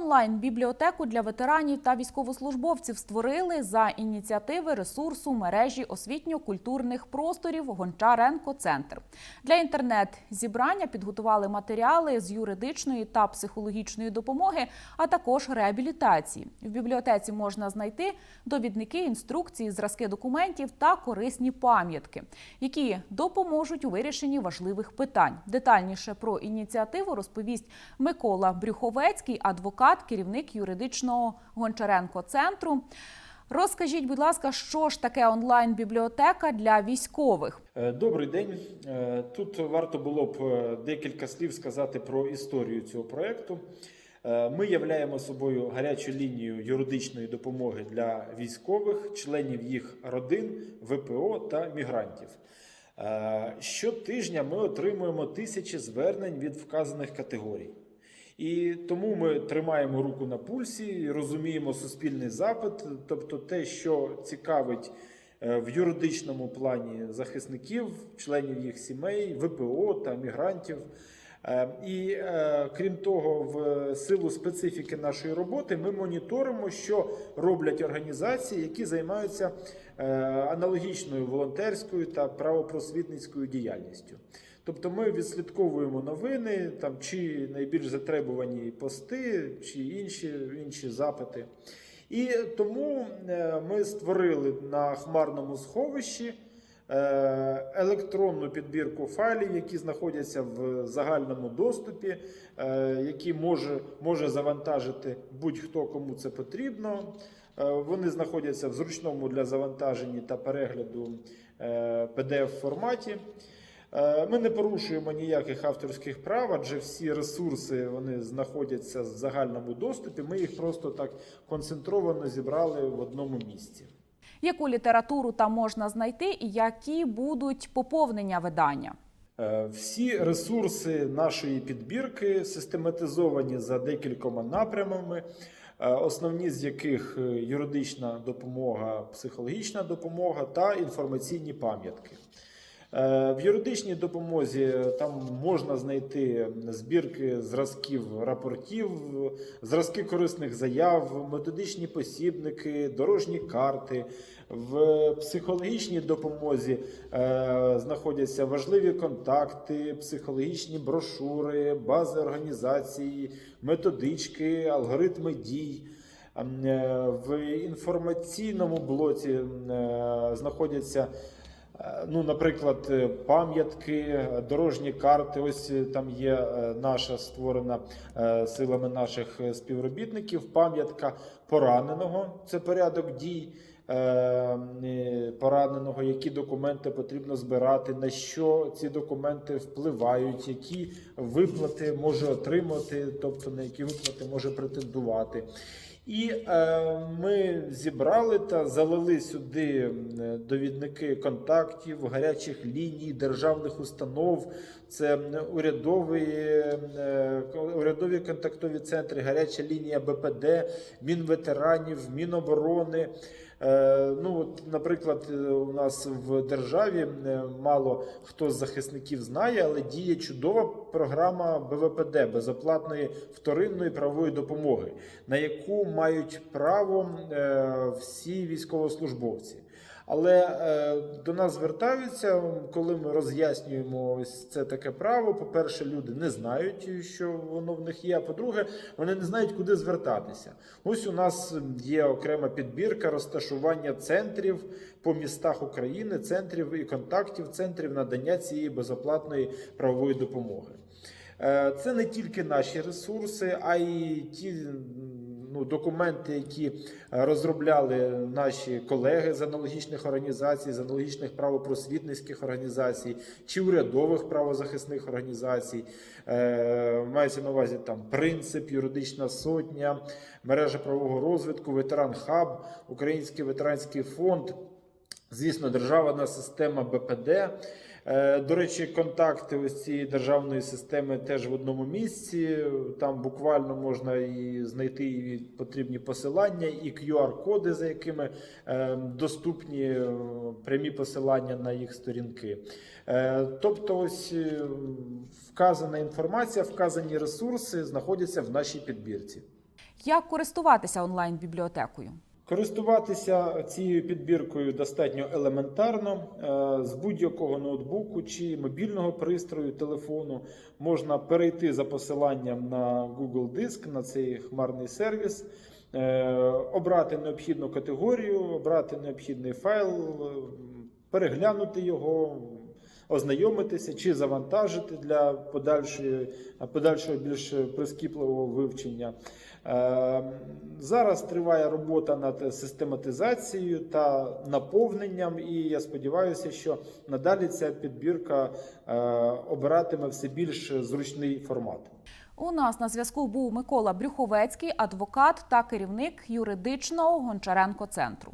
Онлайн-бібліотеку для ветеранів та військовослужбовців створили за ініціативи ресурсу мережі освітньо-культурних просторів Гончаренко Центр. Для інтернет-зібрання підготували матеріали з юридичної та психологічної допомоги, а також реабілітації. В бібліотеці можна знайти довідники, інструкції, зразки документів та корисні пам'ятки, які допоможуть у вирішенні важливих питань. Детальніше про ініціативу розповість Микола Брюховецький, адвокат, керівник юридичного Гончаренко центру. Розкажіть, будь ласка, що ж таке онлайн-бібліотека для військових? Е, Добрий день. Е, Тут варто було б е, декілька слів сказати про історію цього проекту. Ми являємо собою гарячу лінію юридичної допомоги для військових, членів їх родин, ВПО та мігрантів. Щотижня ми отримуємо тисячі звернень від вказаних категорій. І тому ми тримаємо руку на пульсі, розуміємо суспільний запит, тобто те, що цікавить е, в юридичному плані захисників, членів їх сімей, ВПО та мігрантів. Е, І е, крім того, в силу специфіки нашої роботи ми моніторимо, що роблять організації, які займаються аналогічною волонтерською та правопросвітницькою діяльністю. Тобто ми відслідковуємо новини, там чи найбільш затребувані пости, чи інші, інші запити. І тому е, ми створили на хмарному сховищі е, електронну підбірку файлів, які знаходяться в загальному доступі, е, які може, може завантажити будь-хто, кому це потрібно. Вони знаходяться в зручному для завантаження та перегляду pdf форматі. Е, Ми не порушуємо ніяких авторських прав, адже всі ресурси вони знаходяться в загальному доступі. Ми їх просто так концентровано зібрали в одному місці. Яку літературу там можна знайти і які будуть поповнення видання? Е, Всі ресурси нашої підбірки систематизовані за декількома напрямами, е, основні з яких юридична допомога, психологічна допомога та інформаційні пам'ятки. Е, В юридичній допомозі там можна знайти збірки зразків рапортів, зразки корисних заяв, методичні посібники, дорожні карти. В психологічній допомозі е, знаходяться важливі контакти, психологічні брошури, бази організації, методички, алгоритми дій. Ем, е, В інформаційному блоці знаходяться. Е, Ну, наприклад, е, пам'ятки, е, дорожні карти. Ось там є наша створена силами наших співробітників. Пам'ятка пораненого це порядок дій пораненого, які документи потрібно збирати, на що ці документи впливають, які виплати може отримати, тобто на які виплати може претендувати. І е, ми зібрали та залили сюди е, довідники контактів, гарячих ліній, державних установ. Це урядові, е, урядові контактові центри, гаряча лінія БПД, Мінветеранів, Міноборони. Е, Ну, от, наприклад, е, у нас в державі е, мало хто з захисників знає, але діє чудова програма БВПД безоплатної вторинної правової допомоги, на яку мають право всі військовослужбовці. Але е, до нас звертаються, коли ми роз'яснюємо ось це таке право. По-перше, люди не знають, що воно в них є. А по-друге, вони не знають, куди звертатися. Ось у нас є окрема підбірка розташування центрів по містах України, центрів і контактів, центрів надання цієї безоплатної правової допомоги. Е, Це не тільки наші ресурси, а й ті ну, документи, які е, розробляли наші колеги з аналогічних організацій, з аналогічних правопросвітницьких організацій чи урядових правозахисних організацій. Е, Мається на увазі там принцип, юридична сотня, мережа правового розвитку, ветеран хаб, Український ветеранський фонд. Звісно, державна система БПД. Е, До речі, контакти ось цієї державної системи теж в одному місці. Там буквально можна і знайти і потрібні посилання, і QR-коди, за якими е, доступні е, прямі посилання на їх сторінки. Тобто, ось вказана інформація, вказані ресурси знаходяться в нашій підбірці. Як користуватися онлайн-бібліотекою? Користуватися цією підбіркою достатньо елементарно. Е, З будь-якого ноутбуку чи мобільного пристрою, телефону можна перейти за посиланням на Google Диск, на цей хмарний сервіс, е, обрати необхідну категорію, обрати необхідний файл, е, переглянути його. Ознайомитися чи завантажити для подальшої, подальшого більш прискіпливого вивчення. Е, Зараз триває робота над систематизацією та наповненням, і я сподіваюся, що надалі ця підбірка е, обиратиме все більш зручний формат. У нас на зв'язку був Микола Брюховецький, адвокат та керівник юридичного Гончаренко центру.